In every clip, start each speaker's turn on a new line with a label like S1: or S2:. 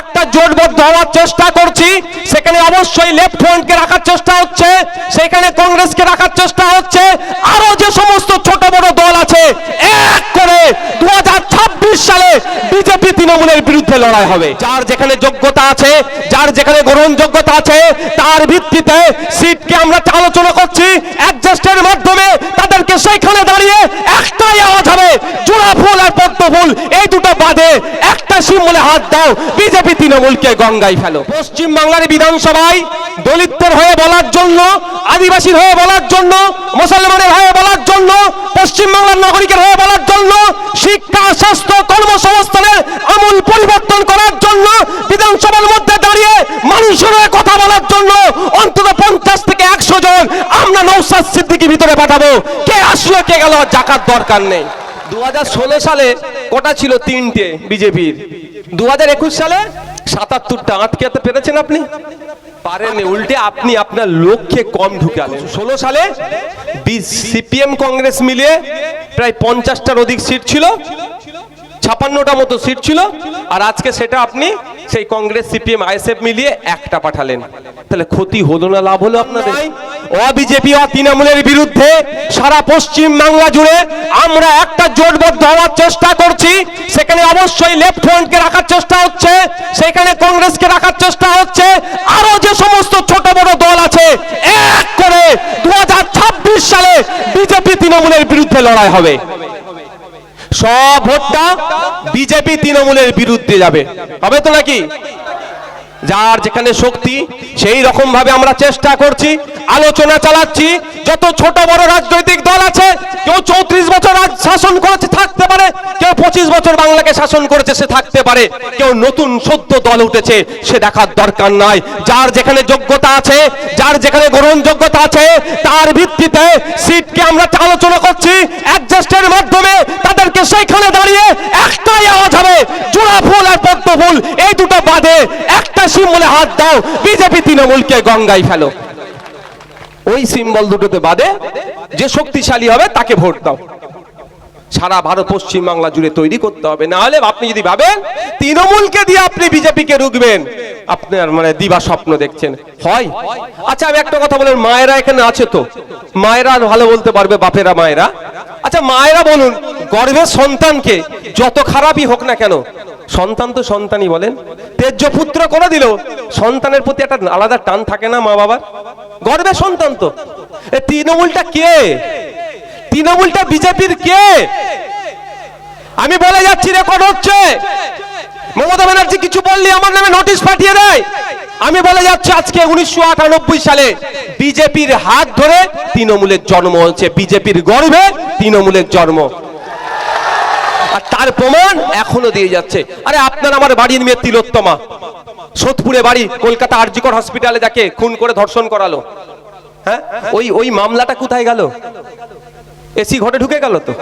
S1: একটা জোটবদ্ধ হওয়ার চেষ্টা করছি, সেখানে অবশ্যই লেফট ফ্রন্টকে রাখার চেষ্টা হচ্ছে, সেখানে কংগ্রেসকে রাখার চেষ্টা হচ্ছে, আরও যে সমস্ত ছোট বড় দল আছে, এক করে সালে বিজেপি তৃণমূলের বিরুদ্ধে লড়াই হবে। যার যেখানে যোগ্যতা আছে, যার যেখানে গ্রহণযোগ্যতা আছে, তার ভিত্তিতে সিটকে আমরা আলোচনা করছি। অ্যাডজাস্টের মাধ্যমে তাদেরকে সেইখানে দাঁড়িয়ে একটাই আওয়াজ হবে, জোড়া ফুল আর পদ্ম ফুল। এই দুটো বাদে একটা সিম্বলে হাত দাও, বিজেপি তৃণমূলকে গঙ্গায় ফেলো। পশ্চিম বাংলার বিধানসভায় দলিতদের হয়ে বলার জন্য, আদিবাসীর হয়ে বলার জন্য, মুসলমানের হয়ে বলার জন্য পশ্চিম বাংলার নাগরিকের হয়ে বলার জন্য শিক্ষা, স্বাস্থ্য, কর্মসংস্থানের আমূল পরিবর্তন করার জন্য বিধানসভার মধ্যে দাঁড়িয়ে মানুষের কথা বলার জন্য অন্তত পঞ্চাশ থেকে একশো জন আমরা নৌসাদ সিদ্দিকি ভিতরে পাঠাবো। কে আসলো, কে গেল জাকার দরকার নেই। দু হাজার ষোলো সালে কটা ছিল তিনটে বিজেপির? দু হাজার একুশ সালে সাতাত্তরটা আটকাতে পেরেছেন আপনি। পারেনি উল্টে আপনি আপনার লক্ষ্যে কম ঢুকালেন। ষোলো সালে সিপিএম কংগ্রেস মিলিয়ে প্রায় পঞ্চাশটার অধিক সিট ছিল। ছাপান্নটা মতো সিট ছিল আর আজকে সেটা আপনি সেই কংগ্রেস সিপিএম আইএসএফ মিলিয়ে একটা পাঠালেন। তাহলে ক্ষতি হলো না লাভ হলো আপনাদের? অ বিজেপি অ তৃণমূলের বিরুদ্ধে সারা পশ্চিম বাংলা জুড়ে আমরা একটা জোটবদ্ধ হওয়ার চেষ্টা করছি। সেখানে অবশ্যই লেফট ফ্রন্টকে রাখার চেষ্টা হচ্ছে সেখানে কংগ্রেসকে রাখার চেষ্টা হচ্ছে। আরও যে সমস্ত ছোট বড় দল আছে এক করে দু হাজার ছাব্বিশ সালে বিজেপি তৃণমূলের বিরুদ্ধে লড়াই হবে। সব ভোটটা বিজেপি তৃণমূলের বিরুদ্ধে যাবে। হবে তো নাকি? যার যেখানে শক্তি, সেই রকম ভাবে আমরা চেষ্টা করছি, আলোচনা চালাচ্ছি। যত ছোট বড় রাজনৈতিক দল আছে, কেউ চৌত্রিশ বছর রাজ শাসন করেছে, থাকতে পারে। কেউ পঁচিশ বছর বাংলাকে শাসন করেছে, সে থাকতে পারে। কেউ নতুন সদ্য দল উঠেছে, সে দেখার দরকার নাই। যার যেখানে যোগ্যতা আছে, যার যেখানে গ্রহণযোগ্যতা আছে, তার ভিত্তিতে সিটকে আমরা আলোচনা করছি। অ্যাডজাস্টের মাধ্যমে তাদেরকে সেইখানে দাঁড়িয়ে একটাই আওয়াজ হবে জোড়া ফুল আর পদ্ম ফুল। এই দুটো বাদে একটা সিম্বলে হাত দাও, বিজেপি তৃণমূলকে গঙ্গায় ফেলো। ওই সিম্বল দুটোতে বাদে যে শক্তিশালী হবে তাকে ভোট দাও। সারা ভারত পশ্চিম বাংলা জুড়ে তৈরি করতে হবে। না হলে আপনি যদি ভাবেন তৃণমূলকে দিয়ে আপনি বিজেপিকে রুখবেন আপনার মানে দিবা স্বপ্ন দেখছেন। হয়। আচ্ছা আমি একটা কথা বলেন মায়েরা এখানে আছে তো? মায়েরা ভালো বলতে পারবে বাপেরা, মায়েরা? আচ্ছা মায়েরা বলুন, গর্ভের সন্তানকে যত খারাপই হোক না কেন সন্তান তো সন্তানই বলেন। তেজ্য পুত্র করে দিল? সন্তানের প্রতি একটা আলাদা টান থাকে না মা বাবার? গর্বের সন্তান তো। তৃণমূলটা কে? তৃণমূলটা বিজেপির কে? আমি বলে যাচ্ছি রেকর্ড হচ্ছে। মমতা ব্যানার্জি কিছু বললি, আমার নামে নোটিশ পাঠিয়ে দেয়। আমি বলে যাচ্ছি, আজকে উনিশশো আটানব্বই সালে বিজেপির হাত ধরে তৃণমূলের জন্ম হচ্ছে বিজেপির গর্বে তৃণমূলের জন্ম। আর তার প্রমাণ এখনও দিয়ে যাচ্ছে। আরে আপনার আমার বাড়ির মেয়ে তিলোত্তমা। সোদপুরে বাড়ি, কলকাতা আরজিকর হসপিটালে যাকে খুন করে ধর্ষণ করালো। হ্যাঁ? ওই ওই মামলাটা কোথায় গেল? এসি ঘরে ঢুকে গেল তো?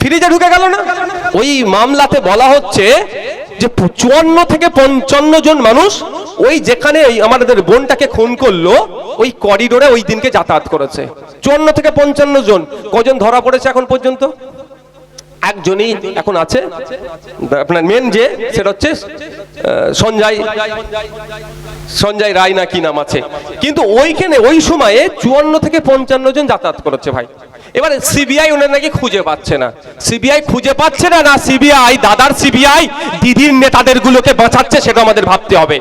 S1: ফ্রিজে ঢুকে গেল না? ওই মামলাতে বলা হচ্ছে যে চুয়ান্ন থেকে পঞ্চান্ন জন মানুষ ওই যেখানে আমাদের বোনটাকে খুন করল, ওই করিডোরে ওই দিনকে যাতায়াত করেছে। চুয়ান্ন থেকে পঞ্চান্ন জন। কজন ধরা পড়েছে এখন পর্যন্ত? একজনই এখন আছে। আপনার মেন যে, সেটা হচ্ছে সঞ্জয় সঞ্জয় রায় না কি নাম আছে। কিন্তু ওইখানে ওই সময়ে চুয়ান্ন থেকে পঞ্চান্ন জন যাতায়াত করেছে ভাই। এবারে সিবিআই ওনার নাকি খুঁজে পাচ্ছে না। সিবিআই খুঁজে পাচ্ছে না না সিবিআই দাদার সিবিআই দিদির নেতাদের গুলোকে বাঁচাচ্ছে, সেটা আমাদের ভাবতে হবে।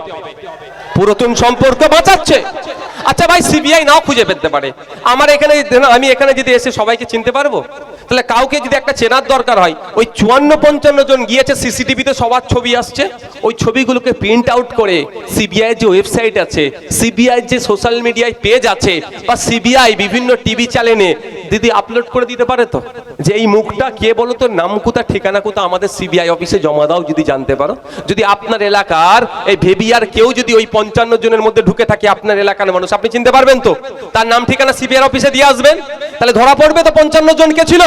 S1: পুরাতন সম্পর্ক বাঁচাচ্ছে। আচ্ছা ভাই সিবিআই নাও খুঁজে পেতে পারে। আমার এখানে আমি এখানে যদি এসে সবাইকে চিনতে পারব, তাহলে কাউকে যদি একটা চেনার দরকার হয়, ওই চুয়ান্ন পঞ্চান্ন জন গিয়েছে সিসিটিভিতে সবার ছবি আসছে, ওই ছবিগুলোকে প্রিন্ট আউট করে সিবিআই যে ওয়েবসাইট আছে সিবিআই যে সোশ্যাল মিডিয়ায় পেজ আছে, বা সিবিআই বিভিন্ন টিভি চ্যানেলে দিদি আপলোড করে দিতে পারে তো? যে এই মুখটা কে বলো তো? নাম কোথা ঠিকানা কোথা আমাদের সিবিআই অফিসে জমা দাও যদি জানতে পারো। যদি আপনার এলাকার এই ভেবিয়ার কেউ যদি ওই পঞ্চান্ন জনের মধ্যে ঢুকে থাকে আপনার এলাকার মানুষ, আপনি চিনতে পারবেন তো? তার নাম ঠিকানা সিবিআই অফিসে দিয়ে আসবেন। তাহলে ধরা পড়বে তো পঞ্চান্ন জন কে ছিল?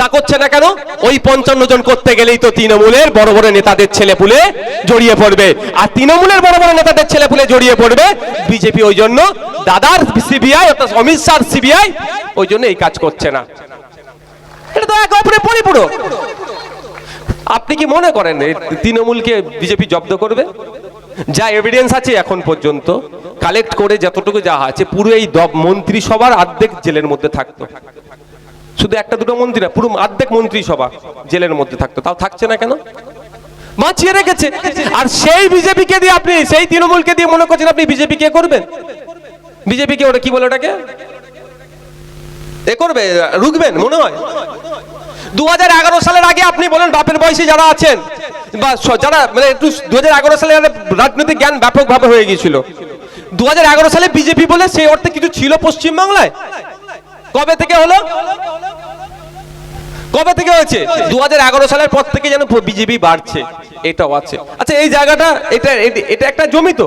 S1: তা করছে না কেন? ওই পঞ্চান্ন জন করতে গেলেই তো তৃণমূলের বড় বড় নেতাদের ছেলে পুলে জড়িয়ে পড়বে। আর তৃণমূলের বড় বড় নেতাদের ছেলে পুলে জড়িয়ে পড়বে বিজেপি ওই জন্য। দাদার সিবিআই অর্থাৎ অমিত শাহ সিবিআই ওই জন্য এই কাজ করছে না। এটা আপনি কি মনে করেন তৃণমূলকে বিজেপি জব্দ করবে? যা এভিডেন্স আছে এখন পর্যন্ত। কালেক্ট করে যতটুকু যা আছে, পুরো এই মন্ত্রিসভার অর্ধেক জেলের মধ্যে থাকতো। শুধু একটা দুটো মন্ত্রী না, পুরো অর্ধেক মন্ত্রিসভা জেলের মধ্যে থাকতো। তাও থাকছে না কেন? বাঁচিয়ে রেখেছে। আর সেই বিজেপিকে দিয়ে আপনি, সেই তৃণমূলকে দিয়ে মনে করছেন আপনি বিজেপি কে করবেন? বিজেপি কে ওটা কি বলে ওটাকে? এ করবে, রুখবেন, মনে হয়। দু হাজার এগারো সালের আগে আপনি বলেন বাপের বয়সী যারা আছেন বা যারা মানে একটু দুহাজার এগারো সালে রাজনৈতিক জ্ঞান ব্যাপকভাবে হয়ে গিয়েছিল, দুহাজার এগারো সালে বিজেপি বলে সেই অর্থে কিছু ছিল পশ্চিমবাংলায়? কবে থেকে হলো? কবে থেকে হয়েছে? দু হাজার এগারো সালের পর থেকে যেন বিজেপি বাড়ছে, এটাও আছে। আচ্ছা এই জায়গাটা, এটা এটা একটা জমি তো।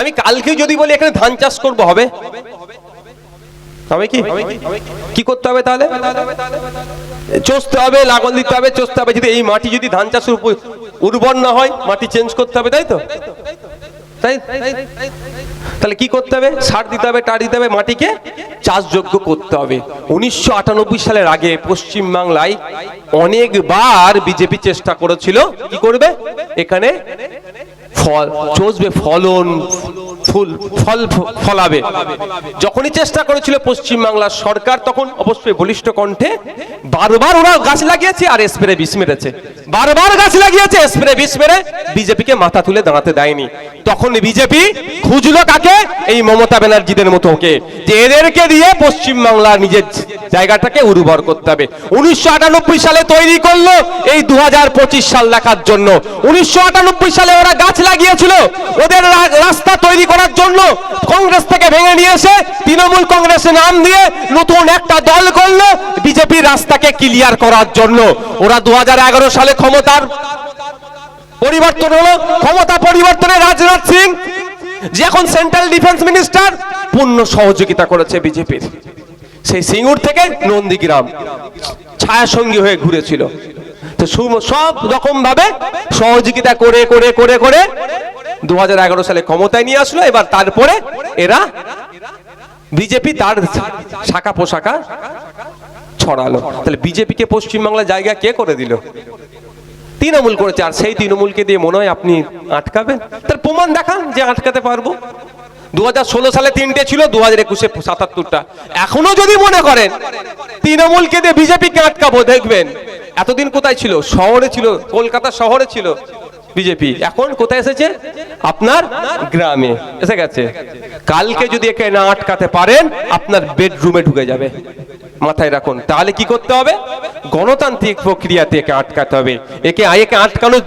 S1: আমি কালকে যদি বলি এখানে ধান চাষ করব, হবে? হবে কি? কি? করতে হবে তাহলে? চষতে হবে লাঙল দিতে হবে চষতে হবে। যদি এই মাটি যদি ধান চাষের উর্বর না হয় মাটি চেঞ্জ করতে হবে তাই তো? তাই? তাহলে কি করতে হবে? সার দিতে হবে টার দিতে হবে মাটিকে চাষযোগ্য করতে হবে। উনিশশো আটানব্বই সালের আগে পশ্চিম বাংলায় অনেকবার বিজেপি চেষ্টা করেছিল। কি করবে? এখানে চষবে ফলন, ফুল, ফল ফলাবে। যখনই চেষ্টা করেছিল পশ্চিম বাংলার সরকার, তখন অবশ্যই বলিষ্ঠ কণ্ঠে বারবার ওরা গাছ লাগিয়েছে আর স্প্রে বিষ মেরেছে। বারবার গাছ লাগিয়েছে, স্প্রে বিষ মেরে বিজেপিকে মাথা তুলে দাঁড়াতে দেয়নি। তখন বিজেপি খুঁজলো কাকে? এই মমতা ব্যানার্জিদের মতো ওকে। যে এদেরকে দিয়ে পশ্চিম বাংলার নিজের জায়গাটাকে উর্বর করতে হবে। উনিশশো আটানব্বই সালে তৈরি করল এই দু হাজার পঁচিশ সাল দেখার জন্য। উনিশশো আটানব্বই সালে ওরা গাছ লাগিয়েছিল ওদের রাস্তা তৈরি করার জন্য কংগ্রেস থেকে ভেঙে নিয়ে এসে তৃণমূল কংগ্রেসের নাম দিয়ে নতুন একটা দল করল বিজেপি রাস্তাকে ক্লিয়ার করার জন্য। ওরা দু সালে ক্ষমতার পরিবর্তন হলো। ক্ষমতা পরিবর্তনে রাজনাথ সিং, যে এখন সেন্ট্রাল ডিফেন্স মিনিস্টার পূর্ণ সহযোগিতা করেছে বিজেপির। সেই সিঙ্গুর থেকে নন্দীগ্রাম ছায়া সঙ্গী হয়ে ঘুরেছিল। তো সব রকম ভাবে সহযোগিতা করে করে করে করে দু হাজার এগারো সালে ক্ষমতায় নিয়ে আসলো। এবার তারপরে এরা বিজেপি তার শাখা পোশাকা ছড়ালো। তাহলে বিজেপিকে পশ্চিমবাংলার জায়গা কে করে দিল? তৃণমূল করেছে। আর সেই তৃণমূলকে দিয়ে মনে হয় আপনি আটকাবেন। তার প্রমাণ দেখান যে আটকাতে পারব। দুহাজার ষোলো সালে তিনটে ছিল দু হাজার একুশে সাতাত্তরটা। এখনও যদি মনে করেন, তৃণমূলকে দিয়ে বিজেপিকে আটকাবো, দেখবেন। এতদিন কোথায় ছিল? শহরে ছিল, কলকাতা শহরে ছিল বিজেপি। এখন কোথায় এসেছে? আপনার গ্রামে এসে গেছে। কালকে যদি একে না আটকাতে পারেন, আপনার বেডরুমে ঢুকে যাবে। মাথায় রাখুন। তাহলে কি করতে হবে? গণতান্ত্রিক প্রক্রিয়াতে একে আটকাতে হবে। একে একে আটকানো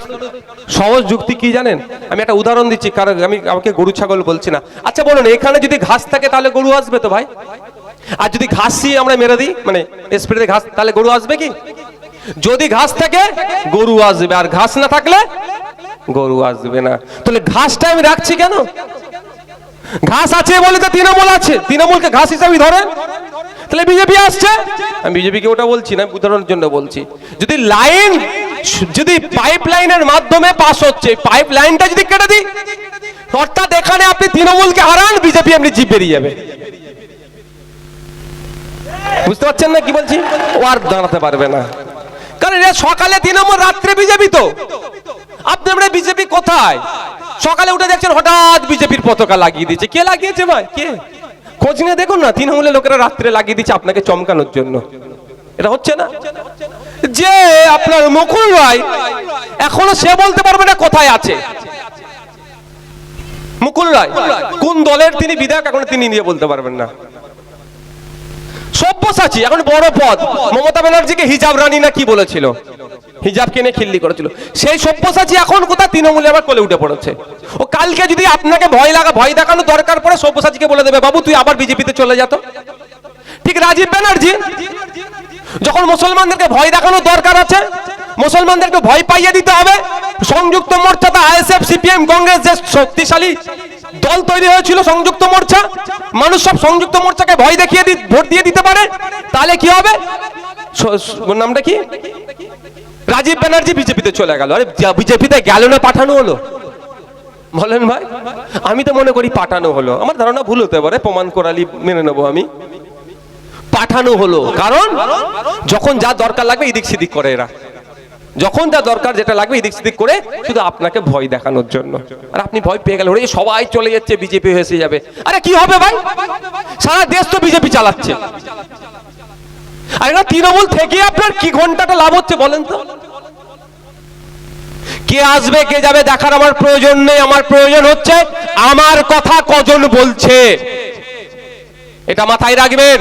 S1: সহজ যুক্তি কি জানেন? আমি একটা উদাহরণ দিচ্ছি, কারণ আমি আমাকে গরু ছাগল বলছি না। আচ্ছা বলুন, এখানে যদি ঘাস থাকে তাহলে গরু আসবে তো ভাই? আর যদি ঘাসই আমরা মেরে দিই মানে স্প্রেতে ঘাস, তাহলে গরু আসবে কি? যদি ঘাস থাকে, গরু আসবে। আর ঘাস না থাকলে গরু আসবে না। তাহলে ঘাসটা আমি রাখছি কেন? ঘাস আছে বলে তো তৃণমূল আছে। তৃণমূলকে ঘাস হিসাবে ধরেন। তাহলে বিজেপি আসছে? আমি বিজেপিকে ওটা বলছি না উদাহরণের জন্য বলছি। যদি লাইন যদি পাইপ লাইনের মাধ্যমে পাস হচ্ছে পাইপ লাইনটা যদি কেটে দিই, অর্থাৎ এখানে আপনি তৃণমূলকে হারান, বিজেপি এমনি জিপ বেরিয়ে যাবে। বুঝতে পারছেন না কি বলছি? ও আর দাঁড়াতে পারবে না। কারণ এরা সকালে তৃণমূল, রাত্রে বিজেপি তো। আপনি আমরা বিজেপি কোথায়? সকালে উঠে দেখছেন হঠাৎ বিজেপির পতাকা লাগিয়ে দিয়েছে কে লাগিয়েছে ভাই? কে? খোঁজ নিয়ে দেখুন না, তৃণমূলের লোকেরা রাত্রে লাগিয়ে দিচ্ছে আপনাকে চমকানোর জন্য। এটা হচ্ছে না? যে আপনার মুকুল রায় এখনও সে বলতে পারবে না কোথায় আছে। মুকুল রায়, কোন দলের তিনি বিধায়ক এখন তিনি নিয়ে বলতে পারবেন না। সব্যসাচী, এখন বড় পদ। মমতা ব্যানার্জিকে হিজাব রানী না কি বলেছিল? হিজাব কিনে খিল্লি করেছিল। সেই সব্যসাচী এখন কোথায়? তৃণমূলে আবার কোলে উঠে পড়েছে। ও কালকে যদি আপনাকে ভয় লাগা ভয় দেখানো দরকার পড়ে, সব্যসাচীকে বলে দেবে, বাবু, তুই আবার বিজেপিতে চলে যেত ঠিক রাজীব ব্যানার্জি যখন মুসলমানদেরকে ভয় দেখানোর দরকার আছে, মুসলমানদেরকে ভয় পাইয়ে দিতে হবে। সংযুক্ত মোর্চাতে আইএসএফ, সিপিএম, কংগ্রেস যে শক্তিশালী দল তৈরি হয়েছিল সংযুক্ত মোর্চা, মানুষ সব সংযুক্ত মোর্চাকে ভয় দেখিয়ে ভোট দিয়ে দিতে পারে। তাহলে কি হবে? নামটা কি? রাজীব ব্যানার্জি বিজেপিতে চলে গেল। আরে বিজেপিতে গেল না, পাঠানো হলো। বলেন ভাই, আমি তো মনে করি পাঠানো হলো। আমার ধারণা ভুল হতে পারে, প্রমাণ করালি মেনে নেব আমি। পাঠানো হলো। কারণ যখন যা দরকার লাগবে এদিক সেদিক করে এরা। যখন যা দরকার যেটা লাগবে এদিক সেদিক করে শুধু আপনাকে ভয় দেখানোর জন্য। আর আপনি ভয় পেয়ে গেলেন সবাই চলে যাচ্ছে, বিজেপি হয়েছে যাবে। আরে কি হবে ভাই? সারা দেশ তো বিজেপি চালাচ্ছে। আর তৃণমূল থেকে আপনার কি ঘন্টাটা লাভ হচ্ছে বলেন তো? কে আসবে, কে যাবে দেখার আমার প্রয়োজন নেই, আমার প্রয়োজন হচ্ছে, আমার কথা কজন বলছে? এটা মাথায় রাখবেন।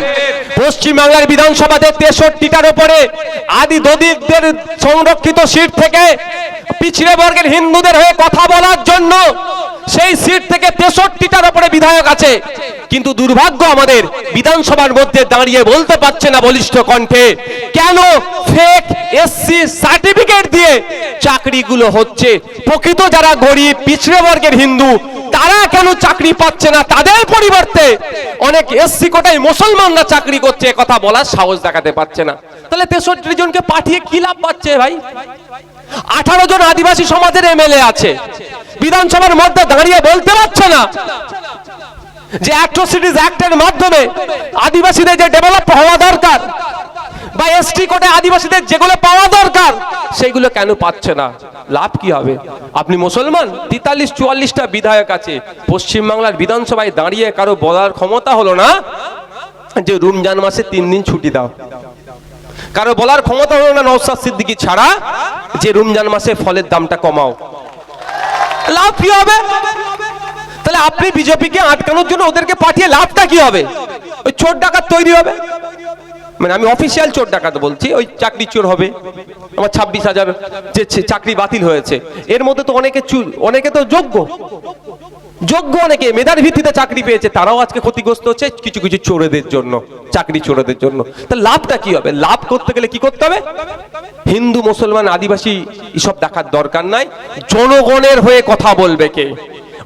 S1: পশ্চিমবাংলার বিধানসভাতে তেষট্টিটার উপরে আদি দদিকদের সংরক্ষিত সিট থেকে পিছিয়ে বর্গের হিন্দুদের হয়ে কথা বলার জন্য সেই সিট থেকে তেষট্টিটার উপরে বিধায়ক আছে। কিন্তু দুর্ভাগ্য আমাদের বিধানসভার মধ্যে দাঁড়িয়ে বলতে পারছে না বলিষ্ঠ কণ্ঠে, কেন ফেক এসসি সার্টিফিকেট দিয়ে চাকরিগুলো হচ্ছে? প্রকৃত যারা গরিব পিছড়ে বর্গের হিন্দু তারা কেন চাকরি পাচ্ছে না? তাদের পরিবর্তে অনেক এসসি কোটায় মুসলমানরা চাকরি করছে কথা বলার সাহস দেখাতে পারছে না। তাহলে তেষট্টি জনকে পাঠিয়ে কি লাভ পাচ্ছে ভাই? আঠারো জন আদিবাসী সমাজের এমএলএ আছে। বিধানসভার মধ্যে দাঁড়িয়ে বলতে পারছে না যে অ্যাট্রোসিটিস অ্যাক্টের মাধ্যমে আদিবাসীদের যে ডেভেলপ হওয়া দরকার বা এসটি কোটে আদিবাসীদের যেগুলো পাওয়া দরকার সেগুলো কেন পাচ্ছে না? লাভ কি হবে? আপনি মুসলমান? তেতাল্লিশ, চুয়াল্লিশটা বিধায়ক আছে। পশ্চিমবাংলার বিধানসভায় দাঁড়িয়ে কারও বলার ক্ষমতা হলো না? যে রমজান মাসে তিন দিন ছুটি দাও। কারও বলার ক্ষমতা হলো না নৌসাদ সিদ্দিকি ছাড়া? যে রমজান মাসে ফলের দামটা কমাও। লাভ কি হবে? তাহলে আপনি বিজেপিকে আটকানোর জন্য ওদেরকে পাঠিয়ে লাভটা কি হবে? ওই চোর ডাকাত তৈরি হবে। মানে আমি অফিসিয়াল চোর ডাকাত বলছি, ওই চাকরি চোর হবে। আমার ছাব্বিশ হাজার যে চাকরি বাতিল হয়েছে। এর মধ্যে তো অনেকে অনেকে তো যোগ্য। যোগ্য অনেকে, মেধার ভিত্তিতে চাকরি পেয়েছে, তারাও আজকে ক্ষতিগ্রস্ত হচ্ছে কিছু কিছু চোরেদের জন্য, চাকরি চোরেদের জন্য। তা লাভটা কি হবে? লাভ করতে গেলে কি করতে হবে? হিন্দু, মুসলমান, আদিবাসী, এসব দেখার দরকার নাই। জনগণের হয়ে কথা বলবে কে?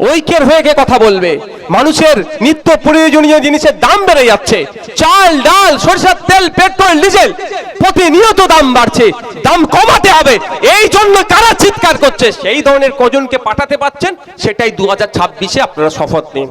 S1: ঐক্যের হয়ে কে কথা বলবে? মানুষের নিত্য প্রয়োজনীয় জিনিসের দাম বেড়ে যাচ্ছে। চাল, ডাল, সরষের তেল, পেট্রোল, ডিজেল প্রতিনিয়ত দাম বাড়ছে। দাম কমাতে হবে। এই জন্য কারা চিৎকার করছে? সেই ধরনের কজনকে পাঠাতে পাচ্ছেন, সেটাই দু হাজার ছাব্বিশে আপনারা শপথ নিন।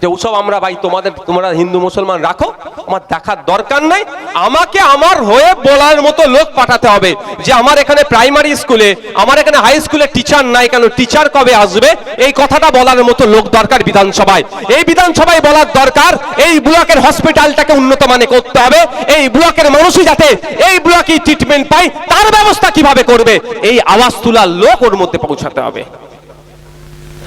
S1: যে ওসব আমরা ভাই তোমাদের, তোমরা হিন্দু মুসলমান রাখো, আমার দেখার দরকার নাই। আমাকে আমার হয়ে বলার মতো লোক পাঠাতে হবে, যে আমার এখানে প্রাইমারি স্কুলে, আমার এখানে হাই স্কুলে টিচার নাই কেন, টিচার কবে আসবে? এই কথাটা বলার মতো লোক দরকার বিধানসভায়। এই বিধানসভায় বলার দরকার, এই ব্লকের হসপিটালটাকে উন্নত মানে করতে হবে, এই ব্লকের মানুষই যাতে এই ব্লকে ট্রিটমেন্ট পায়, তার ব্যবস্থা কীভাবে করবে? এই আওয়াজ তোলার লোক ওর মধ্যে পৌঁছাতে হবে।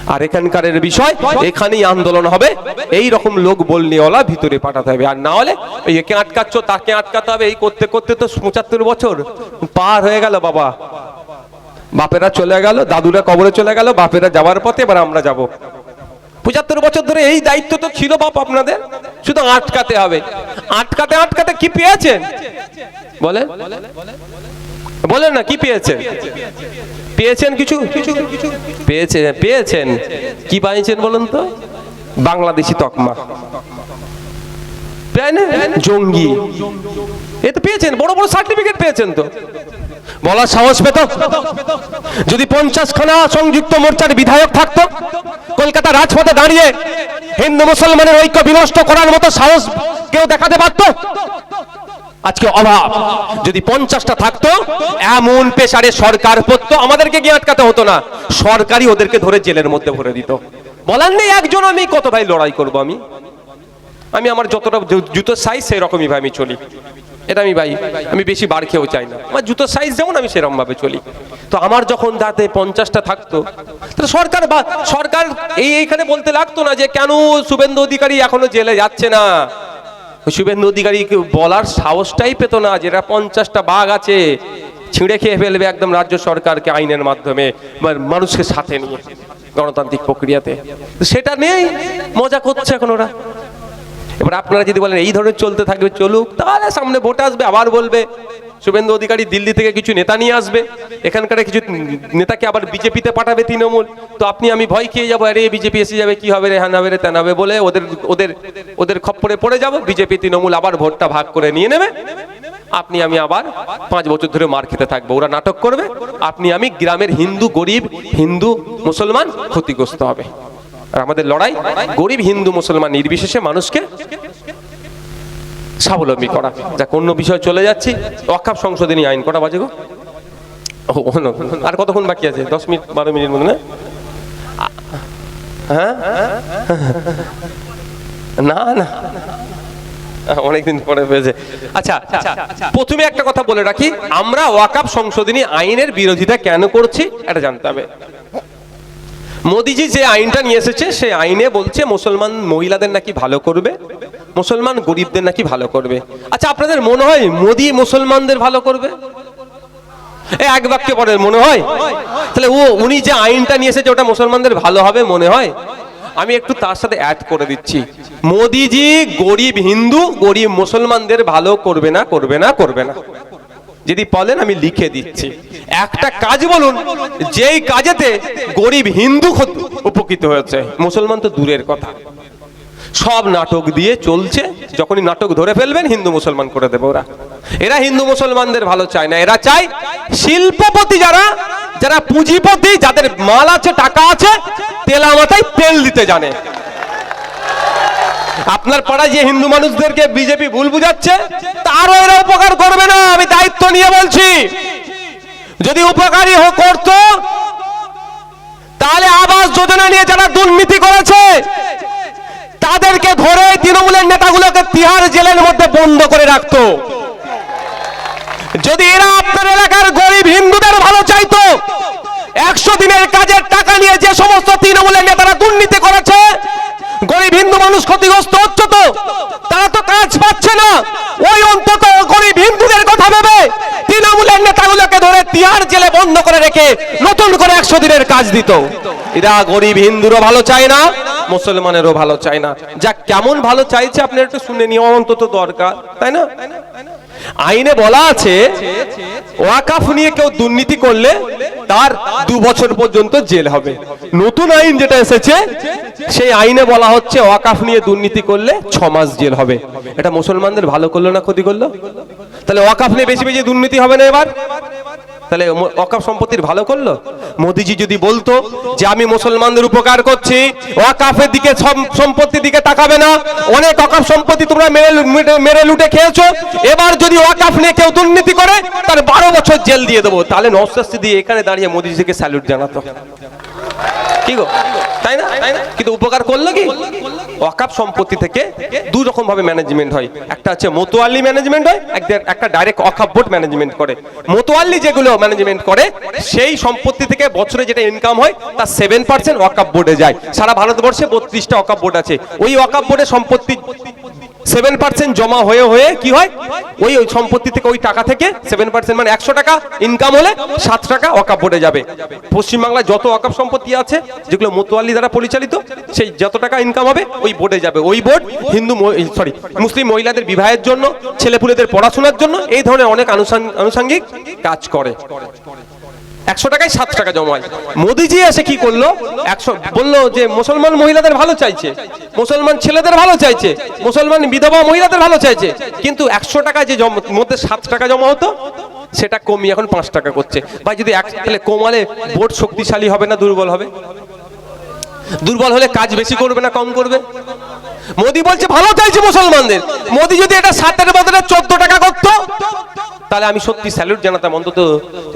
S1: আর এখানকারের বিষয়, এখানেই আন্দোলন হবে। এই রকম লোক বলনিওয়ালা ভিতরে পাঠাতে হবে। আর না হলে একে আটকাচ্ছ, তাকে আটকাতে হবে। এই করতে করতে তো পঁচাত্তর বছর। পার হয়ে গেল বাবা। বাপেরা চলে গেল, দাদুরা কবরে চলে গেল, বাপেরা যাওয়ার পথে এবার আমরা যাব। পঁচাত্তর বছর ধরে এই দায়িত্ব তো ছিল বাপ আপনাদের। শুধু আটকাতে হবে। আটকাতে আটকাতে কি পেয়েছেন? বলেন। বলেন না, কি পেয়েছেন? পেয়েছেন কিছু? পেয়েছেন পেয়েছেন। কি পাইছেন বলুন তো? বাংলাদেশি তকমা? জঙ্গি। এ তো পেয়েছেন, বড় বড় সার্টিফিকেট পেয়েছেন তো। বলার সাহস পেত? যদি পঞ্চাশ খানা সংযুক্ত মোর্চার বিধায়ক থাকতো, কলকাতা রাজপথে দাঁড়িয়ে হিন্দু মুসলমানের ঐক্য বিনষ্ট করার মতো সাহস কেউ দেখাতে পারতো? আজকে অভাব। যদি পঞ্চাশটা থাকতো, এমন পেশারে সরকার পড়তো, আমাদেরকে গিয়ে আটকাতে হতো না। সরকারই ওদেরকে ধরে জেলের মধ্যে ভরে দিত। বলার নেই, একজন আমি, কত ভাই লড়াই করব আমি? আমি আমার যতটা জুতোর সাইজ সেই রকমই ভাই আমি চলি। এটা আমি ভাই, আমি বেশি বার খেয়েও চাই না। আমার জুতোর সাইজ যেমন, আমি সেরকম ভাবে চলি। তো আমার যখন দাঁতে পঞ্চাশটা থাকতো, তাহলে সরকার বা, সরকার এই, এইখানে বলতে লাগতো না যে, কেন শুভেন্দু অধিকারী এখনও জেলে যাচ্ছে না? শুভেন্দু অধিকারী বলার সাহসটাই পেত না যেটা পঞ্চাশটা বাঘ আছে, ছিঁড়ে খেয়ে ফেলবে একদম রাজ্য সরকারকে আইনের মাধ্যমে মানুষকে সাথে নিয়ে গণতান্ত্রিক প্রক্রিয়াতে। সেটা নেই, মজা করছে এখন ওরা। এবার আপনারা যদি বলেন এই ধরনের চলতে থাকবে, চলুক, তাহলে সামনে ভোট আসবে, আবার বলবে। শুভেন্দু অধিকারী দিল্লি থেকে কিছু নেতা নিয়ে আসবে। এখানকার কিছু নেতাকে আবার বিজেপিতে পাঠাবে তৃণমূল। তো আপনি, আমি ভয় খেয়ে যাব, আরে, বিজেপি এসে যাবে, কি হবে রে, হ্যান হবে রে তেন হবে বলে ওদের ওদের ওদের খপ্পরে পড়ে যাব। বিজেপি, তৃণমূল আবার ভোটটা ভাগ করে নিয়ে নেবে। আপনি, আমি আবার পাঁচ বছর ধরে মার খেতে থাকব। ওরা নাটক করবে। আপনি, আমি গ্রামের হিন্দু, গরিব, হিন্দু, মুসলমান ক্ষতিগ্রস্ত হবে। আর আমাদের লড়াই গরিব, হিন্দু, মুসলমান নির্বিশেষে মানুষকে স্বাবলম্বী করা। যাক, অন্য বিষয় চলে যাচ্ছি। অক্ষাপ সংশোধনী আইন কটা বাজে গো? আর কতক্ষণ বাকি আছে? দশ মিনিট, বারো মিনিট মতো না হ্যাঁ? না না। অনেকদিন পরে পেয়েছে। আচ্ছা আচ্ছা প্রথমে একটা কথা বলে রাখি। আমরা ওয়াকাপ সংশোধনী আইনের বিরোধিতা কেন করছি, এটা জানতে হবে। মোদিজি যে আইনটা নিয়ে এসেছে সেই আইনে বলছে, মুসলমান মহিলাদের নাকি ভালো করবে। মুসলমান গরিবদের নাকি ভালো করবে? আচ্ছা আপনাদের মনে হয় মোদি মুসলমানদের ভালো করবে? এক বাক্যে পরে মনে হয়? তাহলে ও, উনি যে আইনটা নিয়ে এসেছে, ওটা মুসলমানদের ভালো হবে মনে হয়? আমি একটু তার সাথে অ্যাড করে দিচ্ছি। মোদিজি গরিব হিন্দু, গরিব মুসলমানদের ভালো করবে না করবে না করবে না। যদি বলেন, আমি লিখে দিচ্ছি। একটা কাজ বলুন, যেই কাজেতে গরিব হিন্দু উপকৃত হয়েছে, মুসলমান তো দূরের কথা। সব নাটক দিয়ে চলছে, যখনই নাটক ধরে ফেলবেন, হিন্দু মুসলমান করে দেবে ওরা। এরা হিন্দু মুসলমানদের ভালো চায় না, এরা চায় শিল্পপতি যারা যারা পুঁজিপতি, যাদের মাল আছে, টাকা আছে, তেলা মাথায় তেল দিতে জানে। আপনার পাড়ায় যে হিন্দু মানুষদেরকে বিজেপি ভুল বুঝাচ্ছে, তারও এরা উপকার করবে না, আমি দায়িত্ব নিয়ে বলছি। যদি উপকারী হোক, করতো। তাহলে আবাস যোজনা নিয়ে যারা দুর্নীতি করেছে তাদেরকে ধরে তৃণমূলের নেতাগুলোকে তিহার জেলের মধ্যে বন্ধ করে রাখত। যদি এরা আপনার এলাকার গরিব হিন্দুদের ভালো চাইতো, একশো দিনের কাজের টাকা নিয়ে যে সমস্ত তৃণমূলের নেতারা দুর্নীতি করেছে, গরিব হিন্দু মানুষ ক্ষতিগ্রস্ত হচ্ছে তো, তারা তো কাজ পাচ্ছে না। ওই অন্তত গরিব হিন্দুদের কথা ভেবে তৃণমূলের নেতাগুলোকে ধরে তিহার জেলে বন্ধ করে রেখে নতুন করে একশো দিনের কাজ দিত। এরা গরিব হিন্দুরও ভালো চায় না, মুসলমানেরও ভালো চায় না। যা কেমন ভালো চাইছে আপনি একটু শুনে নেওয়া অন্তত দরকার, তাই না? আইনে বলা আছে, ওয়াকাফ নিয়ে কেউ দুর্নীতি করলে তার দু বছর পর্যন্ত জেল হবে। নতুন আইন যেটা এসেছে, সেই আইনে বলা হচ্ছে ওয়াকাফ নিয়ে দুর্নীতি করলে ছ মাস জেল হবে। এটা মুসলমানদের ভালো করল না ক্ষতি করল? তাহলে ওয়াকাফ নিয়ে বেশি বেশি দুর্নীতি হবে না এবার? তাহলে অকাপ সম্পত্তির ভালো করল? মোদিজি যদি বলতো যে আমি মুসলমানদের উপকার করছি ওয়াকাফের দিকে সম- সম্পত্তির দিকে তাকাবে না, অনেক অকাপ সম্পত্তি তোমরা মেরে মেরে- লুটে খেয়েছো, এবার যদি ওয়াকাফ নিয়ে কেউ দুর্নীতি করে, তার বারো বছর জেল দিয়ে দেবো। তাহলে নস্তাস্তি দিয়ে এখানে দাঁড়িয়ে মোদিজিকে স্যালুট জানাতো। ঠিক গো? তাই না? তাই না? কিন্তু উপকার করল কি? ওয়াকাপ সম্পত্তি থেকে দু রকম ভাবে ম্যানেজমেন্ট হয়। একটা হচ্ছে মোতোয়াল্লি ম্যানেজমেন্ট হয় একটা ডাইরেক্ট ওয়াকাপ বোর্ড ম্যানেজমেন্ট করে। মোতোয়াল্লি যেগুলো ম্যানেজমেন্ট করে, সেই সম্পত্তি থেকে বছরে যেটা ইনকাম হয়, তার সেভেন পার্সেন্ট ওয়াকাপ বোর্ডে যায়। সারা ভারতবর্ষে বত্রিশটা ওয়াকাপ বোর্ড আছে। ওই ওয়াকাপ বোর্ডে সম্পত্তি সেভেন পার্সেন্ট জমা হয়ে হয়ে কি হয়? ওই ওই সম্পত্তি থেকে ওই টাকা থেকে সেভেন পার্সেন্ট মানে একশো টাকা ইনকাম হলে সাত টাকা ওয়াকাপ বোর্ডে যাবে। পশ্চিমবাংলায় যত ওয়াকাপ সম্পত্তি আছে, যেগুলো মোতোয়াল্লি দ্বারা পরিচালিত, সেই যত টাকা ইনকাম হবে, ওই বোর্ডে যাবে। ওই বোর্ড হিন্দু সরি মুসলিম মহিলাদের বিবাহের জন্য, ছেলেপুলেদের পড়াশোনার জন্য এই ধরনের অনেক আনুষাঙ্গ- আনুষঙ্গিক কাজ করে। একশো টাকায় সাত টাকা জমায় মোদিজি এসে কি করল? একশো বলল যে মুসলমান মহিলাদের ভালো চাইছে। মুসলমান ছেলেদের ভালো চাইছে, মুসলমান বিধবা মহিলাদের ভালো চাইছে, কিন্তু একশো টাকা যে মধ্যে সাত টাকা জমা হতো, সেটা কমিয়ে এখন পাঁচ টাকা করছে। ভাই, যদি এক তাহলে কমালে বোর্ড শক্তিশালী হবে না, দুর্বল হবে? দুর্বল হলে কাজ বেশি করবে না, কম করবে? মোদি বলছে, ভালো চাইছে মুসলমানদের। মোদি যদি এটা সাতের বদলে চোদ্দ টাকা করতো, তাহলে আমি সত্যি স্যালুট জানাতাম। অন্তত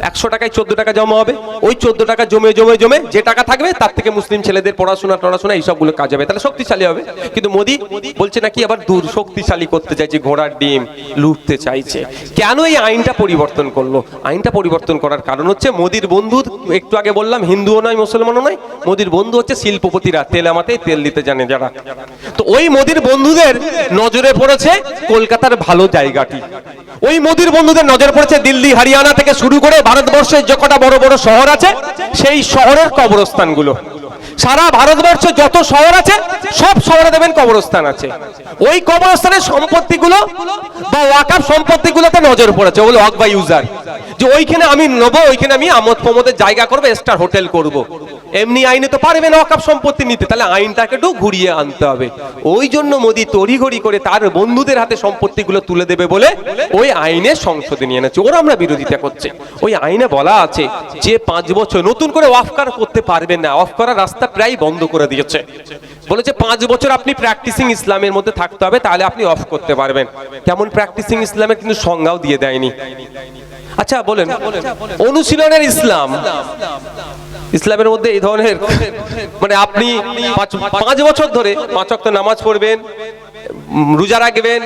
S1: একশো টাকায় চোদ্দ টাকা জমা হবে। ওই চোদ্দ টাকা জমে জমে জমে যে টাকা থাকবে, তার থেকে মুসলিম ছেলেদের পড়াশোনা, টড়াশোনা এইসবগুলো কাজ হবে। তাহলে শক্তিশালী হবে। কিন্তু মোদি বলছে নাকি আবার দূর শক্তিশালী করতে চাইছে, ঘোড়ার ডিম লুটতে চাইছে। কেন এই আইনটা পরিবর্তন করল? আইনটা পরিবর্তন করার কারণ হচ্ছে, মোদির বন্ধু, একটু আগে বললাম, হিন্দুও নয়, মুসলমানও নয়, মোদির বন্ধু হচ্ছে শিল্পপতিরা। তেল আমাতেই তেল দিতে জানে যারা। তো ওই মোদির বন্ধুদের নজরে পড়েছে কলকাতার ভালো জায়গাটি। ওই মোদির বন্ধুদের নজর পড়েছে দিল্লি, হরিয়ানা থেকে শুরু করে ভারতবর্ষের যে কটা বড় বড় শহর আছে, সেই শহরের কবরস্থানগুলো। সারা ভারতবর্ষে যত শহর আছে, সব শহরে দেবেন কবরস্থান আছে। ওই কবরস্থানের সম্পত্তিগুলো বা ওয়াকাপ সম্পত্তিগুলোতে নজর পড়েছে, ওগুলো হক বা ইউজার। যে ওইখানে আমি নেব, ওইখানে আমি আমোদ প্রমোদের জায়গা করব স্টার হোটেল করব। এমনি আইনে তো পারবে না ওয়াকাপ সম্পত্তি নিতে। তাহলে আইনটাকে একটু ঘুরিয়ে আনতে হবে। ওই জন্য মোদি তড়িঘড়ি করে তার বন্ধুদের হাতে সম্পত্তিগুলো তুলে দেবে বলে ওই আইনে সংশোধনী এনেছে। ওরা আমরা বিরোধিতা করছে। ওই আইনে বলা আছে যে পাঁচ বছর নতুন করে অফ করা করতে পারবেন না। অফ করার রাস্তা প্রায় বন্ধ করে দিয়েছে। বলেছে পাঁচ বছর আপনি প্র্যাকটিসিং ইসলামের মধ্যে থাকতে হবে, তাহলে আপনি অফ করতে পারবেন। কেমন প্র্যাকটিসিং ইসলামের কিন্তু সংজ্ঞাও দিয়ে দেয়নি। আচ্ছা বলেন। অনুশীলনের ইসলাম। ইসলামের মধ্যে এই ধরনের মানে আপনি পাঁচ- বছর ধরে পাঁচ ওয়াক্ত নামাজ পড়বেন রোজা রাখবেন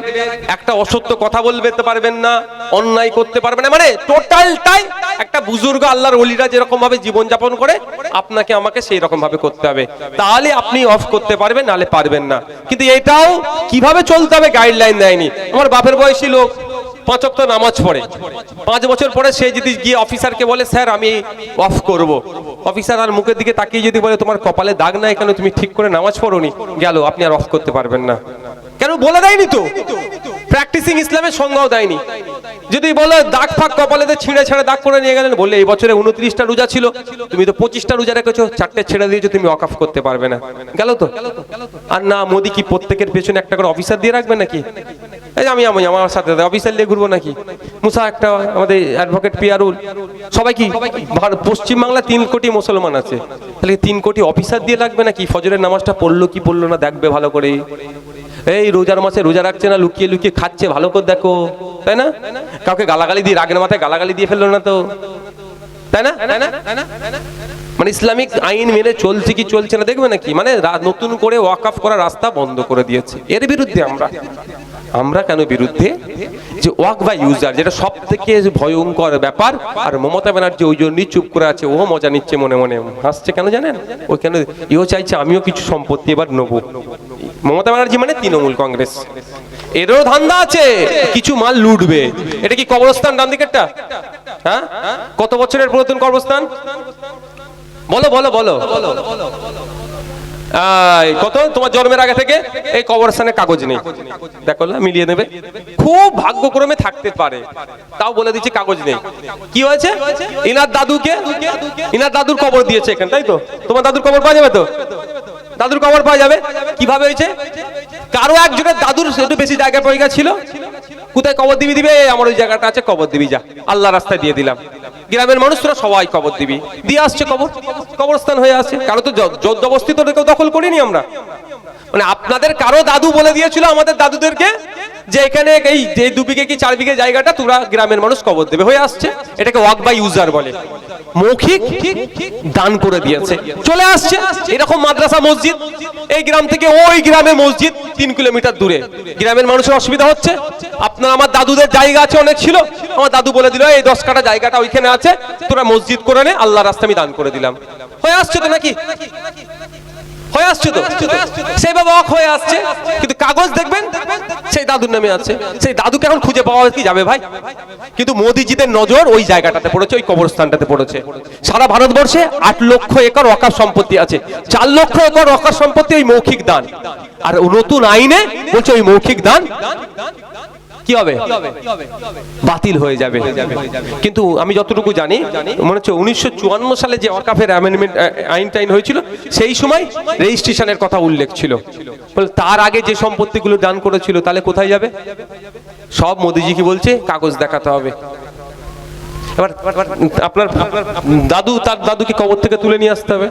S1: একটা অসত্য কথা বলতে পারবেন না অন্যায় করতে পারবেন না মানে টোটালটাই একটা বুজুর্গ আল্লাহর ওলিরা যেরকম ভাবে জীবনযাপন করে আপনাকে আমাকে সেই রকম ভাবে করতে হবে। তাহলে আপনি অফ করতে পারবেন নালে পারবেন না। কিন্তু এটাও কীভাবে চলতে হবে গাইডলাইন দেয়নি। আমার বাপের বয়সী লোক পাঁচ ওয়াক্ত নামাজ পড়ে। পাঁচ বছর পরে সে যদি গিয়ে অফিসারকে বলে, স্যার, আমি অফ করব। অফিসার আর মুখের দিকে তাকিয়ে যদি বলে, তোমার কপালে দাগ নাই কেন? তুমি ঠিক করে নামাজ পড়ো গেল, আপনি আর অফ করতে পারবেন না। কেন? বলে দেয়নি তো। প্র্যাকটিসিং ইসলামের সংজ্ঞাও দেয়নি। যদি বলে দাগ ফাঁক কপালেতে ছিঁড়ে ছেড়ে দাগ করে নিয়ে গেলেন, বললে এই বছরে উনত্রিশটা রোজা ছিল, তুমি তো পঁচিশটা রোজা রেখেছো, চারটে ছেড়ে দিয়েছ, তুমি অকাফ করতে পারবে না। গেল তো? আর না, মোদি কি প্রত্যেকের পেছনে একটা করে অফিসার দিয়ে রাখবে নাকি? আমি আমি, আমার সাথে অফিসার নিয়ে ঘুরবো নাকি? মুসা একটা, আমাদের অ্যাডভোকেট পিয়ারুল সবাই কি পশ্চিমবাংলা তিন কোটি মুসলমান আছে। তাহলে তিন কোটি অফিসার দিয়ে লাগবে নাকি? ফজরের নামাজটা পড়ল কি পড়ল না, দেখবে ভালো করে এই রোজার মাসে রোজা রাখছে না, লুকিয়ে লুকিয়ে খাচ্ছে, ভালো করে দেখো। তাই না? কাউকে গালাগালি দিয়ে, রাগের মাথায় গালাগালি দিয়ে ফেলল না তো? তাই না? মানে ইসলামিক আইন মেনে চলছে কি চলছে না দেখবে নাকি? মানে নতুন করে ওয়াকআফ করা রাস্তা বন্ধ করে দিয়েছে। এর বিরুদ্ধে আমরা। আমরা কেন বিরুদ্ধে? যে ওয়াক বা ইউজার যেটা সব থেকে ভয়ঙ্কর ব্যাপার। আর মমতা ব্যানার্জি ওই জন্যই চুপ করে আছে, ও মজা নিচ্ছে মনে মনে। হাসছে কেন জানেন? ও কেন ইও চাইছে আমিও কিছু সম্পত্তি এবার নেব। মমতা ব্যানার্জি মানে তৃণমূল কংগ্রেস। এরও ধান্দা আছে কিছু মাল লুটবে। এটা কি কবরস্থান ডান দিকেরটা? হ্যাঁ? কত বছরের পুরাতন কবরস্থান? বলো বলো বলো। কত? তোমার জন্মের আগে থেকে? এই কবরস্থানে কাগজ নেই। দেখো না, মিলিয়ে নেবে খুব ভাগ্যক্রমে থাকতে পারে। তাও বলে দিচ্ছি কাগজ নেই। কি হয়েছে? ইনার দাদুকে? ইনার দাদুর কবর দিয়েছে এখানে তাই তো? তোমার দাদুর কবর পাওয়া যাবে তো? দাদুর কবর পাওয়া যাবে। কীভাবে হয়েছে? কারও একজনের দাদুর একটু বেশি জায়গা পড়ে ছিল কোথায় কবর দিবি দিবে? আমার ওই জায়গাটা আছে কবর দিবি, যা। আল্লাহ রাস্তায় দিয়ে দিলাম। গ্রামের মানুষরা সবাই কবর দিবি। দিয়ে আসছে কবর কবরস্থান হয়ে আসছে। কারও তো জবরদস্তি তো কেউ দখল করিনি আমরা। মানে আপনাদের কারও দাদু বলে দিয়েছিল আমাদের দাদুদেরকে যে এখানে এই যে দু বিঘে কি চার বিঘে জায়গাটা তোরা গ্রামের মানুষ কবর দেবে হয়ে আসছে। এটাকে ওয়াক বাই ইউজার বলে। মৌখিক দান করে দিয়েছে। চলে আসছে এরকম মাদ্রাসা মসজিদ। এই গ্রাম থেকে ওই গ্রামে মসজিদ তিন কিলোমিটার দূরে। গ্রামের মানুষের অসুবিধা হচ্ছে। আপনার আমার দাদুদের জায়গা আছে অনেক ছিল। আমার দাদু বলে দিল, এই দশ কাটা জায়গাটা ওইখানে আছে। তোরা মসজিদ করে নে আল্লাহ রাস্তা আমি দান করে দিলাম। হয়ে আসছে তো নাকি? হয়ে আসছে তো? সেইভাবে অক হয়ে আসছে। কিন্তু কাগজ দেখবেন, সেই দাদুর নামে আছে। সেই দাদুকে এখন খুঁজে পাওয়া কি যাবে ভাই? কিন্তু মোদিজিদের নজর ওই জায়গাটাতে পড়েছে, ওই কবরস্থানটাতে পড়েছে। সারা ভারতবর্ষে আট লক্ষ একর অকার সম্পত্তি আছে। চার লক্ষ একর অকার সম্পত্তি ওই মৌখিক দান। আর নতুন আইনে বলছে ওই মৌখিক দান কি হবে? বাতিল হয়ে যাবে। কিন্তু আমি যতটুকু জানি, মনে হচ্ছে উনিশশো চুয়ান্ন সালে যে ওয়াকাফের অ্যামেন্ডমেন্ট আইন টাইন হয়েছিল, সেই সময় রেজিস্ট্রেশনের কথা উল্লেখ ছিল। তার আগে যে সম্পত্তিগুলো দান করেছিল, তাহলে কোথায় যাবে? সব মোদিজি কি বলছে, কাগজ দেখাতে হবে। এবার আপনার দাদু, তার দাদুকে কবর থেকে তুলে নিয়ে আসতে হবে।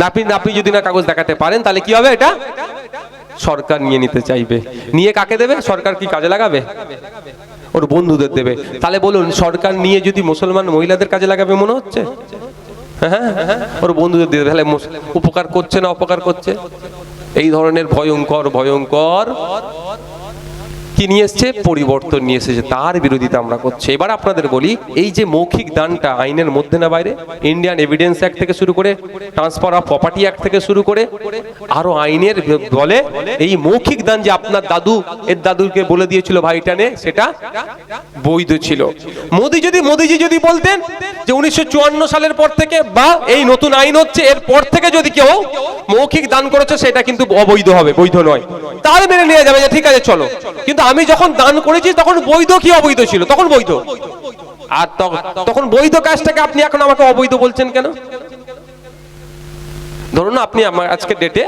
S1: নাপি নাপি যদি না কাগজ দেখাতে পারেন, তাহলে কি হবে এটা? সরকার নিয়ে নিতে চাইবে। নিয়ে কাকে দেবে? সরকার কি কাজে লাগাবে? ওর বন্ধুদের দেবে। তাহলে বলুন, সরকার নিয়ে যদি মুসলমান মহিলাদের কাজে লাগাবে মনে হচ্ছে? হ্যাঁ ওর বন্ধুদের দেবে। তাহলে উপকার করছে না অপকার করছে? এই ধরনের ভয়ঙ্কর ভয়ঙ্কর কি নিয়ে এসছে? পরিবর্তন নিয়ে এসেছে। তার বিরোধিতা আমরা করছি। এবার আপনাদের বলি, এই যে মৌখিক দানটা আইনের মধ্যে না বাইরে ইন্ডিয়ান এভিডেন্স অ্যাক্ট থেকে শুরু করে ট্রান্সফার অফ প্রপার্টি অ্যাক্ট থেকে শুরু করে, আরও আইনের বলে এই মৌখিক দান যে আপনার দাদু, এর দাদুকে বলে দিয়েছিল ভাইটানে সেটা বৈধ ছিল। মোদি যদি, মোদিজি যদি বলতেন যে উনিশশো চুয়ান্ন সালের পর থেকে বা এই নতুন আইন হচ্ছে, এর পর থেকে যদি কেউ মৌখিক দান করেছে, সেটা কিন্তু অবৈধ হবে, বৈধ নয়। তাহলে মেনে নিয়ে যাবে যে, ঠিক আছে, চলো। কিন্তু আমি যখন দান করেছি, তখন বৈধ কি অবৈধ ছিল? তখন বৈধ। আর তখন- বৈধ কাজটাকে আপনি এখন আমাকে অবৈধ বলছেন কেন? ধরুন আপনি আমার আজকে ডেটে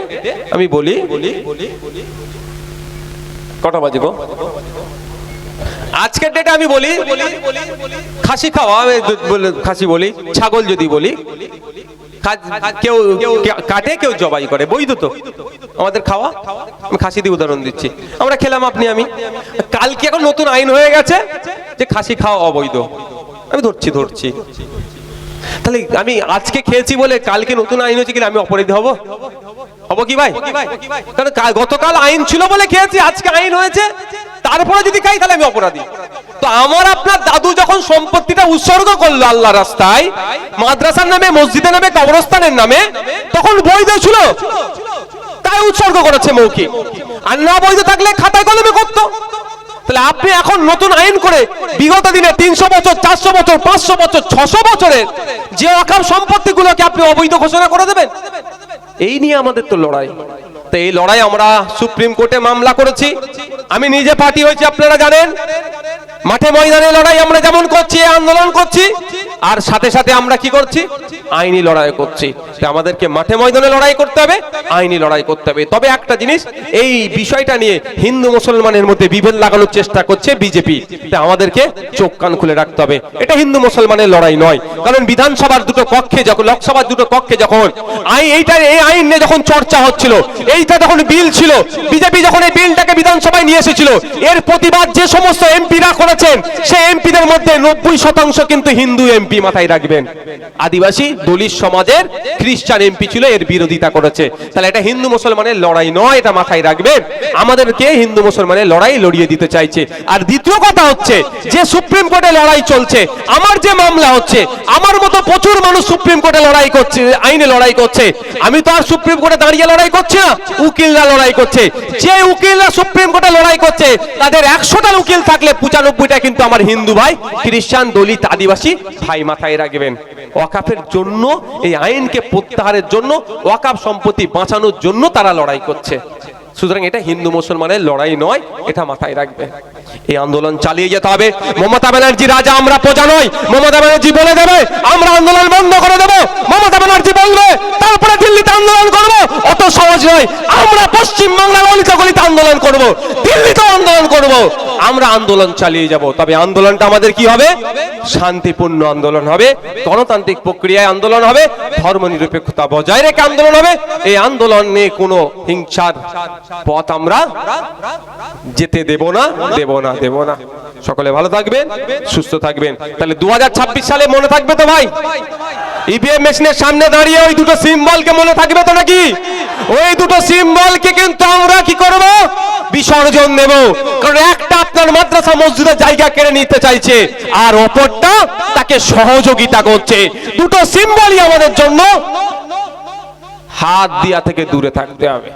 S1: আমি বলি, কটা বাজে গো? আজকের ডেটে আমি বলি, খাসি খাওয়া খাসি বলি, ছাগল যদি বলি কেউ কাটে, কেউ জবাই করে। বৈধ তো। আমাদের খাওয়া, আমি খাসি দিয়ে উদাহরণ দিচ্ছি। আমরা খেলাম আপনি, আমি। কালকে এখন নতুন আইন হয়ে গেছে যে খাসি খাওয়া অবৈধ। আমি ধরছি ধরছি। তাহলে আমি আজকে খেয়েছি বলে কালকে নতুন আইন হয়েছে কিনা আমি অপরাধী হব? হব কি ভাই? গতকাল আইন ছিল বলে খেয়েছি, আজকে আইন হয়েছে। তারপরে যদি খাই, তাহলে আমি অপরাধী। তো আমার আপনার দাদু যখন সম্পত্তিটা উৎসর্গ করল আল্লাহ রাস্তায়, মাদ্রাসার নামে, মসজিদের নামে, কবরস্থানের নামে, তখন বৈধ ছিল। তাই উৎসর্গ করেছে মৌখিক আর না বৈধ থাকলে খাতায় কলমে করতো। তাহলে আপনি এখন নতুন আইন করে বিগত দিনে তিনশো বছর, চারশো বছর, পাঁচশো বছর, ছশো বছরের যে অকাম সম্পত্তিগুলোকে আপনি অবৈধ ঘোষণা করে দেবেন এই নিয়ে আমাদের তো লড়াই। তো এই লড়াই আমরা সুপ্রিম কোর্টে মামলা করেছি। আমি নিজে পার্টি হয়েছি, আপনারা জানেন। মাঠে ময়দানে লড়াই আমরা যেমন করছি আন্দোলন করছি। আর সাথে সাথে আমরা কি করছি? আইনি লড়াই করছি। আমাদেরকে মাঠে ময়দানে লড়াই করতে হবে, আইনি লড়াই করতে হবে। তবে একটা জিনিস, এই বিষয়টা নিয়ে হিন্দু মুসলমানের মধ্যে বিভেদ লাগানোর চেষ্টা করছে বিজেপি। আমাদেরকে চোখ কান খুলে রাখতে হবে। এটা হিন্দু মুসলমানের লড়াই নয়। কারণ বিধানসভার দুটো কক্ষে যখন, লোকসভার দুটো কক্ষে যখন আইন এইটা, এই আইন নিয়ে যখন চর্চা হচ্ছিল, এইটা যখন বিল ছিল। বিজেপি যখন এই বিলটাকে বিধানসভায় নিয়ে এসেছিল, এর প্রতিবাদ যে সমস্ত এমপিরা করেছেন সেই এমপিদের মধ্যে নব্বই শতাংশ কিন্তু হিন্দু এমপি। মাথায় রাখবেন। আদিবাসী দলিত সমাজের খ্রিস্টান এমপি ছিল, এর বিরোধিতা করেছে। তাহলে এটা হিন্দু মুসলমানের লড়াই নয়, এটা মাথায় রাখবেন। আমাদেরকে হিন্দু মুসলমানের লড়াই লড়িয়ে দিতে চাইছে। আর দ্বিতীয় কথা হচ্ছে, যে সুপ্রিম কোর্টে লড়াই চলছে, আমার যে মামলা হচ্ছে, আমার মতো প্রচুর মানুষ সুপ্রিম কোর্টে লড়াই করছে, আইনে লড়াই করছে। আমি তো আর সুপ্রিম কোর্টে দাঁড়িয়ে লড়াই করছি না, উকিলরা লড়াই করছে। যে উকিলরা সুপ্রিম কোর্টে লড়াই করছে, তাদের একশোটা উকিল থাকলে পঁচানব্বইটা কিন্তু আমার হিন্দু ভাই, খ্রিস্টান, দলিত, আদিবাসী ভাই। মাথায় রাখবেন। ওয়াকাফের জন্য, এই আইনকে প্রত্যাহারের জন্য, ওয়াকাফ সম্পত্তি বাঁচানোর জন্য তারা লড়াই করছে। সুতরাং এটা হিন্দু মুসলমানের লড়াই নয়, এটা মাথায় রাখবে। এই আন্দোলন চালিয়ে যেতে হবে। মমতা ব্যানার্জি রাজা, আমরা প্রজা নয় মমতা ব্যানার্জি বলে দেবে, আমরা আন্দোলন বন্ধ করে দেবো। মমতা ব্যানার্জি বলবে, তারপরে দিল্লিতে আন্দোলন করব। অত সহজ নয়, আমরা পশ্চিম বাংলার অলিতে গলিতে আন্দোলন করব। দিল্লিতে আন্দোলন করব। আমরা আন্দোলন চালিয়ে যাব। তবে আন্দোলনটা আমাদের কি হবে? শান্তিপূর্ণ আন্দোলন হবে। গণতান্ত্রিক প্রক্রিয়ায় আন্দোলন হবে। ধর্ম নিরপেক্ষতা বজায় রেখে আন্দোলন হবে। এই আন্দোলনে কোনো হিংসার পথ আমরা যেতে দেব না দেব না দেব না। সকলে ভালো থাকবেন, সুস্থ থাকবেন। তাহলে দু হাজার ছাব্বিশ সালে মনে থাকবে তো ভাই? ইভিএম মেশিনের সামনে দাঁড়িয়ে ওই দুটো সিম্বলকে মনে থাকবে তো নাকি? ওই দুটো সিম্বলকে কিন্তু আমরা কি করব? বিসর্জন দেব। কারণ একটা আপনার মাদ্রাসা মসজিদের জায়গা কেড়ে নিতে চাইছে, আর অপরটা তাকে সহযোগিতা করছে। দুটো সিম্বলই আমাদের জন্য। হাত দিয়া থেকে দূরে থাকতে হবে।